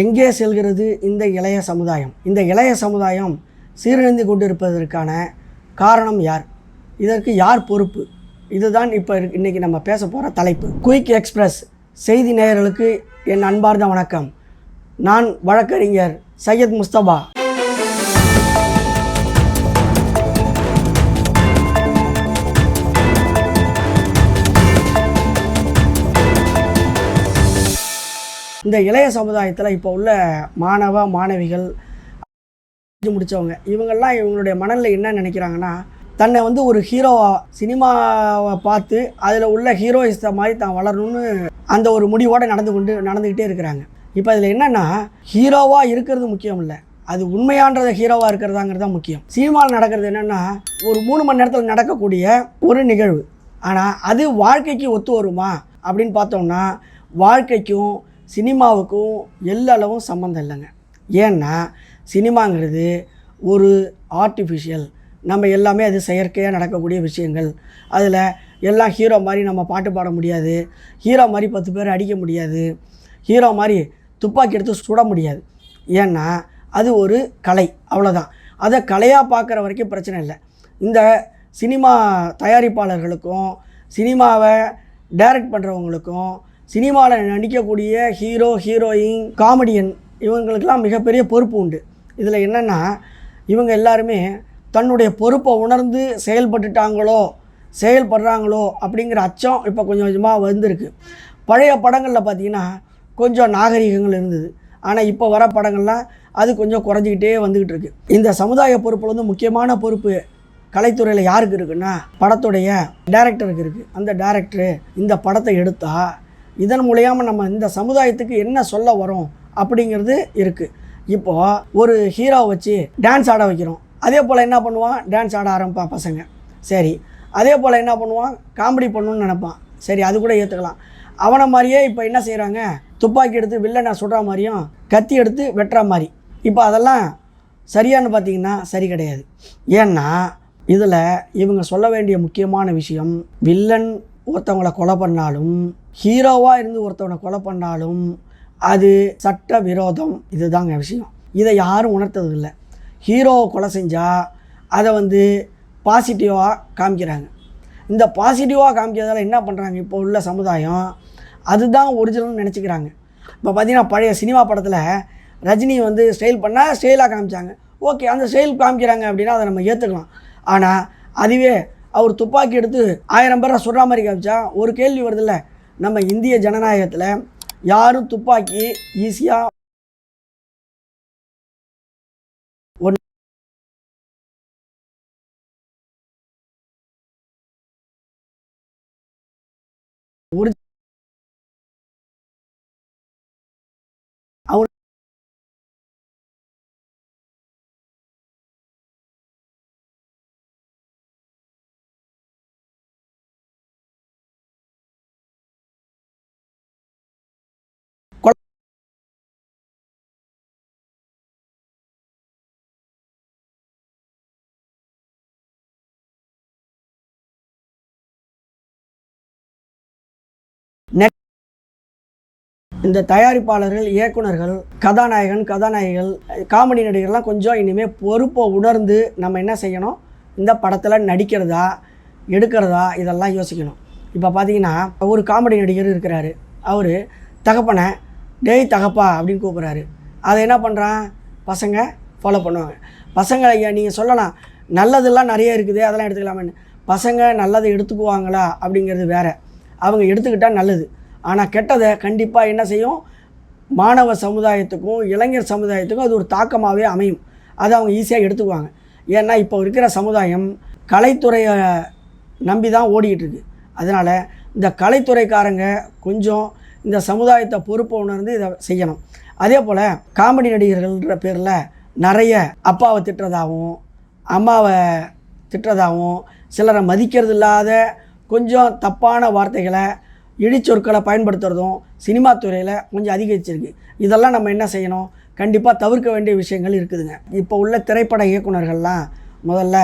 எங்கே செல்கிறது இந்த இளைய சமுதாயம்? இந்த இளைய சமுதாயம் சீரழிந்து கொண்டிருப்பதற்கான காரணம் யார்? இதற்கு யார் பொறுப்பு? இதுதான் இப்போ இன்றைக்கி நம்ம பேச போகிற தலைப்பு. குயிக் எக்ஸ்பிரஸ் செய்தி நேயர்களுக்கு என் அன்பார்ந்த வணக்கம். நான் வழக்கறிஞர் சையத் முஸ்தபா. இந்த இளைய சமுதாயத்தில் இப்போ உள்ள மாணவ மாணவிகள் முடித்தவங்க இவங்கெல்லாம் இவங்களுடைய மனநிலை என்ன நினைக்கிறாங்கன்னா தன்னை வந்து ஒரு ஹீரோவா சினிமாவை பார்த்து அதில் உள்ள ஹீரோயிஸ்த மாதிரி தான் வளரணும்னு அந்த ஒரு முடிவோடு நடந்து கொண்டு நடந்துக்கிட்டே இருக்கிறாங்க. இப்போ இதில் என்னென்னா ஹீரோவாக இருக்கிறது முக்கியம் இல்லை. அது உண்மையான்றத ஹீரோவாக இருக்கிறதாங்கிறது தான் முக்கியம். சினிமாவில் நடக்கிறது என்னென்னா ஒரு மூணு மணி நேரத்தில் நடக்கக்கூடிய ஒரு நிகழ்வு. ஆனால் அது வாழ்க்கைக்கு ஒத்து வருமா அப்படின்னு பார்த்தோம்னா வாழ்க்கைக்கும் சினிமாவுக்கும் எல்லளவும் சம்மந்தம் இல்லைங்க. ஏன்னா சினிமாங்கிறது ஒரு ஆர்டிஃபிஷியல் நம்ம எல்லாமே அது செயற்கையாக நடக்கக்கூடிய விஷயங்கள். அதில் எல்லாம் ஹீரோ மாதிரி நம்ம பாட்டு பாட முடியாது. ஹீரோ மாதிரி பத்து பேர் அடிக்க முடியாது. ஹீரோ மாதிரி துப்பாக்கி எடுத்து சுட முடியாது. ஏன்னா அது ஒரு கலை அவ்வளோதான் அதை கலையாக பார்க்குற வரைக்கும் பிரச்சனை இல்லை. இந்த சினிமா தயாரிப்பாளர்களுக்கும் சினிமாவை டைரக்ட் பண்ணுறவங்களுக்கும் சினிமாவில் நடிக்கக்கூடிய ஹீரோ ஹீரோயின் காமெடியன் இவங்களுக்கெல்லாம் மிகப்பெரிய பொறுப்பு உண்டு. இதில் என்னென்னா இவங்க எல்லாருமே தன்னுடைய பொறுப்பை உணர்ந்து செயல்பட்டுட்டாங்களோ செயல்படுறாங்களோ அப்படிங்கிற அச்சம் இப்போ கொஞ்சம் கொஞ்சமாக வந்திருக்கு. பழைய படங்களில் பார்த்தீங்கன்னா கொஞ்சம் நாகரிகங்கள் இருந்தது. ஆனால் இப்போ வர படங்கள்லாம் அது கொஞ்சம் குறைஞ்சிக்கிட்டே வந்துக்கிட்டு இருக்குது இந்த சமுதாய பொறுப்பில் வந்து முக்கியமான பொறுப்பு கலைத்துறையில் யாருக்கு இருக்குன்னா படத்துடைய டேரக்டருக்கு இருக்குது அந்த டேரக்டரு இந்த படத்தை எடுத்தால் இதன் மூலியமாக நம்ம இந்த சமுதாயத்துக்கு என்ன சொல்ல வரோம் அப்படிங்கிறது இருக்குது இப்போது ஒரு ஹீரோ வச்சு டான்ஸ் ஆட வைக்கிறோம். அதே போல் என்ன பண்ணுவான்? டான்ஸ் ஆட ஆரம்பிப்பான் பசங்க. சரி. அதே போல் என்ன பண்ணுவான்? காமெடி பண்ணணும்னு நினப்பான். சரி அது கூட ஏற்றுக்கலாம் அவனை மாதிரியே இப்போ என்ன செய்கிறாங்க துப்பாக்கி எடுத்து வில்லனை சுடுற மாதிரியும் கத்தி எடுத்து வெட்டுற மாதிரி. இப்போ அதெல்லாம் சரியான்னு பார்த்தீங்கன்னா சரி கிடையாது. ஏன்னா இதில் இவங்க சொல்ல வேண்டிய முக்கியமான விஷயம் வில்லன் ஒருத்தவங்களை கொலை பண்ணாலும் ஹீரோவாக இருந்து ஒருத்தவனை கொலை பண்ணாலும் அது சட்ட விரோதம் இதுதாங்க விஷயம். இதை யாரும் உணர்த்ததில்லை. ஹீரோவை கொலை செஞ்சால் அதை வந்து பாசிட்டிவாக காமிக்கிறாங்க. இந்த பாசிட்டிவாக காமிக்கிறதால என்ன பண்ணுறாங்க இப்போ உள்ள சமுதாயம் அதுதான் ஒரிஜினல்னு நினச்சிக்கிறாங்க. இப்போ பார்த்தீங்கன்னா பழைய சினிமா படத்தில் ரஜினி வந்து ஸ்டைல் பண்ணால் ஸ்டைலாக காமிச்சாங்க. ஓகே அந்த ஸ்டைல் காமிக்கிறாங்க அப்படின்னா அதை நம்ம ஏற்றுக்கலாம் ஆனால் அதுவே அவர் துப்பாக்கி எடுத்து ஆயிரம் பேரை சுடுற மாதிரி காமிச்சா ஒரு கேள்வி வருதுல்ல நம்ம இந்திய ஜனநாயகத்தில் யாரும் துப்பாக்கி ஈஸியாக ஒரு இந்த தயாரிப்பாளர்கள் இயக்குனர்கள் கதாநாயகன் கதாநாயகிகள் காமெடி நடிகர்லாம் கொஞ்சம் இனிமேல் பொறுப்பை உணர்ந்து நம்ம என்ன செய்யணும்? இந்த படத்தில் நடிக்கிறதா எடுக்கிறதா இதெல்லாம் யோசிக்கணும். இப்போ பார்த்தீங்கன்னா ஒரு காமெடி நடிகர் இருக்கிறாரு. அவர் தகப்பனை டேய் தகப்பா அப்படின்னு கூப்பிட்றாரு. அதை என்ன பண்ணுறான் பசங்க ஃபாலோ பண்ணுவாங்க. பசங்க ஐயா நீங்கள் சொல்லலாம். நல்லதெல்லாம் நிறைய இருக்குது அதெல்லாம் எடுத்துக்கலாமேன்னு. பசங்க நல்லதை எடுத்துக்குவாங்களா? அப்படிங்கிறது வேறு. அவங்க எடுத்துக்கிட்டால் நல்லது. ஆனால் கெட்டதை கண்டிப்பாக என்ன செய்யும்? மாணவ சமுதாயத்துக்கும் இளைஞர் சமுதாயத்துக்கும் அது ஒரு தாக்கமாகவே அமையும். அதை அவங்க ஈஸியாக எடுத்துக்குவாங்க. ஏன்னா இப்போ இருக்கிற சமுதாயம் கலைத்துறையை நம்பி தான் ஓடிக்கிட்டு இருக்கு அதனால் இந்த கலைத்துறைக்காரங்க கொஞ்சம் இந்த சமுதாயத்தை பொறுப்பை உணர்ந்து இதை செய்யணும். அதே போல் காமெடி நடிகர்கள்ன்ற பேரில் நிறைய அப்பாவை திட்டுறதாகவும் அம்மாவை திட்டுறதாகவும் சிலரை மதிக்கிறது இல்லாத கொஞ்சம் தப்பான வார்த்தைகளை இடிச்சொற்களை பயன்படுத்துகிறதும் சினிமா துறையில் கொஞ்சம் அதிகரிச்சிருக்கு. இதெல்லாம் நம்ம என்ன செய்யணும்? கண்டிப்பாக தவிர்க்க வேண்டிய விஷயங்கள் இருக்குதுங்க. இப்போ உள்ள திரைப்பட இயக்குனர்கள்லாம் முதல்ல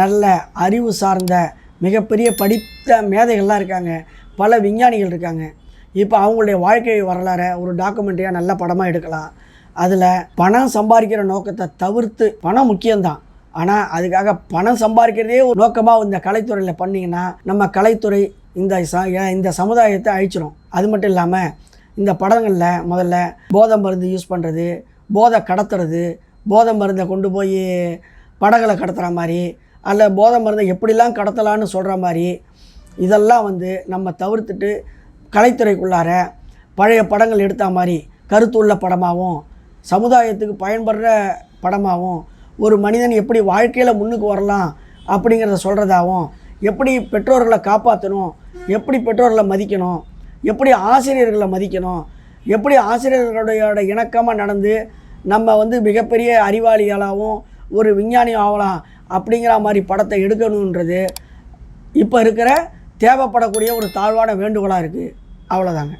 நல்ல அறிவு சார்ந்த மிகப்பெரிய படித்த மேதைகள்லாம் இருக்காங்க. பல விஞ்ஞானிகள் இருக்காங்க. இப்போ அவங்களுடைய வாழ்க்கை வரலாறை ஒரு டாக்குமெண்ட்ரியாக நல்ல படமாக எடுக்கலாம். அதில் பணம் சம்பாதிக்கிற நோக்கத்தை தவிர்த்து பணம் முக்கியம்தான். ஆனால் அதுக்காக பணம் சம்பாதிக்கிறதே ஒரு நோக்கமாக இந்த கலைத்துறையில் பண்ணிங்கன்னா நம்ம கலைத்துறை இந்த ச இந்த சமுதாயத்தை அழிச்சிரும். அது மட்டும் இல்லாமல் இந்த படங்களில் முதல்ல போதை மருந்து யூஸ் பண்ணுறது போதை கடத்துறது போதை மருந்தை கொண்டு போய் படங்களை கடத்துகிற மாதிரி அல்ல போதை மருந்தை எப்படிலாம் கடத்தலான்னு சொல்கிற மாதிரி இதெல்லாம் வந்து நம்ம தவிர்த்துட்டு கலைத்துறைக்குள்ளார பழைய படங்கள் எடுத்த மாதிரி கருத்துள்ள படமாகவும் சமுதாயத்துக்கு பயன்படுற படமாகவும் ஒரு மனிதன் எப்படி வாழ்க்கையில் முன்னுக்கு வரலாம் அப்படிங்கிறத சொல்கிறதாகவும் எப்படி பெற்றோர்களை காப்பாற்றணும் எப்படி பெற்றோர்களை மதிக்கணும்? எப்படி ஆசிரியர்களை மதிக்கணும்? எப்படி ஆசிரியர்களுடைய இணக்கமாக நடந்து நம்ம வந்து மிகப்பெரிய அறிவாளிகளாகவும் ஒரு விஞ்ஞானியும் ஆகலாம் அப்படிங்கிற மாதிரி படத்தை எடுக்கணுன்றது இப்போ இருக்கிற தேவைப்படக்கூடிய ஒரு தாழ்வான வேண்டுகோளாக இருக்குது அவ்வளோதாங்க